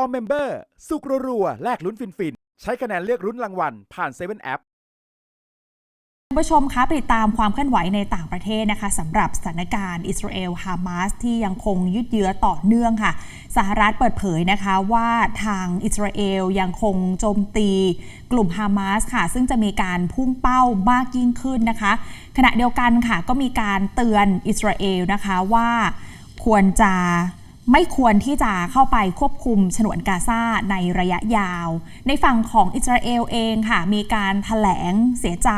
All Member สุกรัวๆแลกลุ้นฟินๆ ใช้คะแนนเลือกลุ้นรางวัล ผ่าน7 App คุณผู้ชมคะไปติดตามความเคลื่อนไหวในต่างประเทศนะคะสำหรับสถานการณ์อิสราเอลฮามาสที่ยังคงยืดเยื้อต่อเนื่องค่ะ สหรัฐเปิดเผยนะคะว่าทางอิสราเอลยังคงโจมตีกลุ่มฮามาสค่ะ ซึ่งจะมีการพุ่งเป้ามากยิ่งขึ้นนะคะ ขณะเดียวกันค่ะก็มีการเตือนอิสราเอลนะคะว่าควรจะ ไม่ควรที่จะเข้าไปควบคุมฉนวนกาซาในระยะยาว ในฝั่งของอิสราเอลเองค่ะ มีการถแถลงเสียใจ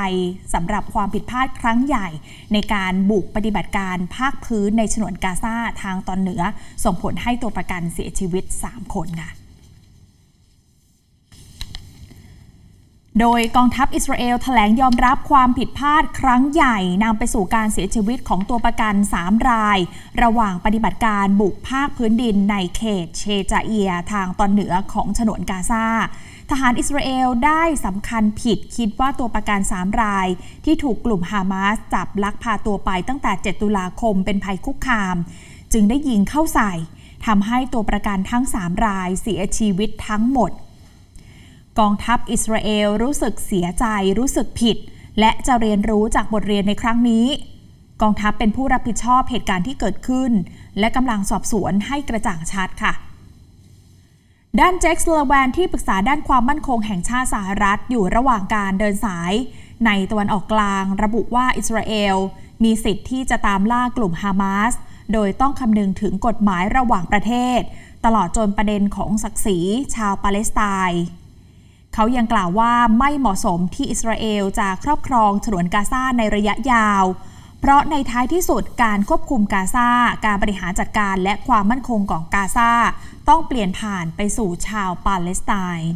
สำหรับความผิดพลาดครั้งใหญ่ ในการบุกปฏิบัติการภาคพื้นในฉนวนกาซาทางตอนเหนือ ส่งผลให้ตัวประกันเสียชีวิต 3 คนค่ะ โดยกองทัพอิสราเอลแถลงยอมรับความผิดพลาดครั้งใหญ่นำไปสู่การเสียชีวิตของตัวประกัน 3 ราย ระหว่างปฏิบัติการบุกภาคพื้นดินในเขตเชจาเอียทางตอนเหนือของฉนวนกาซาทหารอิสราเอลได้สำคัญผิดคิดว่าตัวประกัน 3 ราย ที่ถูกกลุ่มฮามาสจับลักพาตัวไปตั้งแต่ 7 ตุลาคมเป็นภัยคุกคาม จึงได้ยิงเข้าใส่ทำให้ตัวประกันทั้ง 3 รายเสียชีวิตทั้งหมด กองทัพอิสราเอลรู้สึกเสียใจรู้สึกผิด และจะเรียนรู้จากบทเรียนในครั้งนี้ กองทัพเป็นผู้รับผิดชอบเหตุการณ์ที่เกิดขึ้น และกำลังสอบสวนให้กระจ่างชัดค่ะ ด้านเจ็คสลาแวนที่ปรึกษาด้านความมั่นคงแห่งชาติสหรัฐอยู่ระหว่างการเดินสาย ในตะวันออกกลาง ระบุว่าอิสราเอลมีสิทธิ์ที่จะตามล่ากลุ่มฮามาสโดยต้องคำนึงถึงกฎหมายระหว่างประเทศ ตลอดจนประเด็นของศักดิ์ศรีชาวปาเลสไตน์ เขายังกล่าวว่าไม่เหมาะสมที่อิสราเอลจะครอบครองฉนวนกาซาในระยะยาว เพราะในท้ายที่สุดการควบคุมกาซาการบริหารจัดการและความมั่นคงของกาซาต้องเปลี่ยนผ่านไปสู่ชาวปาเลสไตน์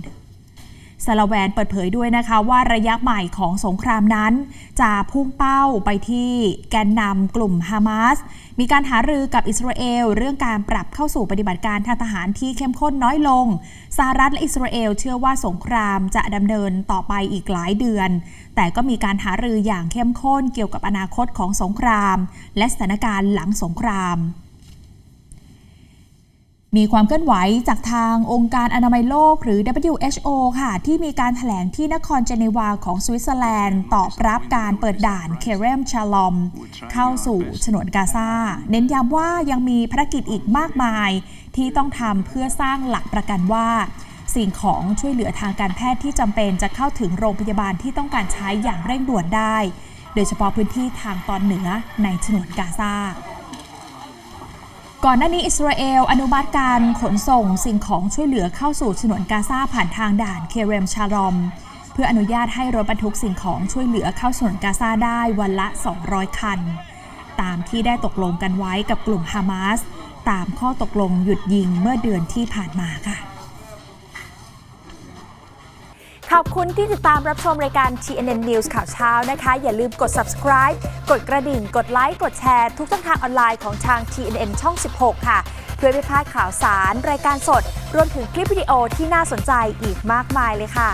ซาลาแวนเปิดเผยด้วยนะคะว่าระยะใหม่ของสงครามนั้น จะพุ่งเป้าไปที่แกนนำกลุ่มฮามาส มีการหารือกับอิสราเอล เรื่องการปรับเข้าสู่ปฏิบัติการทางทหารที่เข้มข้นน้อยลง สหรัฐและอิสราเอลเชื่อว่าสงครามจะดำเนินต่อไปอีกหลายเดือน แต่ก็มีการหารืออย่างเข้มข้นเกี่ยวกับอนาคตของสงคราม และสถานการณ์หลังสงคราม มีความเคลื่อนไหวจากทางองค์การอนามัยโลกหรือ WHO ค่ะ ที่มีการถแถลงที่นครเจนีวาของสวิตเซอร์แลนด์ตอบรับการเปิดด่านเคเรมชาลอม เข้าสู่ฉนวนกาซา เน้นย้ำว่ายังมีภารกิจอีกมากมาย ที่ต้องทำเพื่อสร้างหลักประกันว่า สิ่งของช่วยเหลือทางการแพทย์ที่จำเป็นจะเข้าถึงโรงพยาบาลที่ต้องการใช้อย่างเร่งด่วนได้ โดยเฉพาะพื้นที่ทางตอนเหนือในฉนวนกาซา ก่อนหน้านี้อิสราเอลอนุมัติการขนส่งสิ่งของช่วยเหลือเข้าสู่ฉนวนกาซาผ่านทางด่านเคเรมชารอม เพื่ออนุญาตให้รถบรรทุกสิ่งของช่วยเหลือเข้าฉนวนกาซาได้วันละ 200 คัน ตามที่ได้ตกลงกันไว้กับกลุ่มฮามาส ตามข้อตกลงหยุดยิงเมื่อเดือนที่ผ่านมาค่ะ ขอบคุณที่ติดตามรับชมรายการ TNN News ข่าวเช้านะคะ อย่าลืมกด subscribe กดกระดิ่ง กดไลค์กดแชร์ ทุกช่องทางออนไลน์ของทาง TNN ช่อง 16 ค่ะ เพื่อไม่พลาดข่าวสาร รายการสด รวมถึงคลิปวิดีโอที่น่าสนใจอีกมากมายเลยค่ะ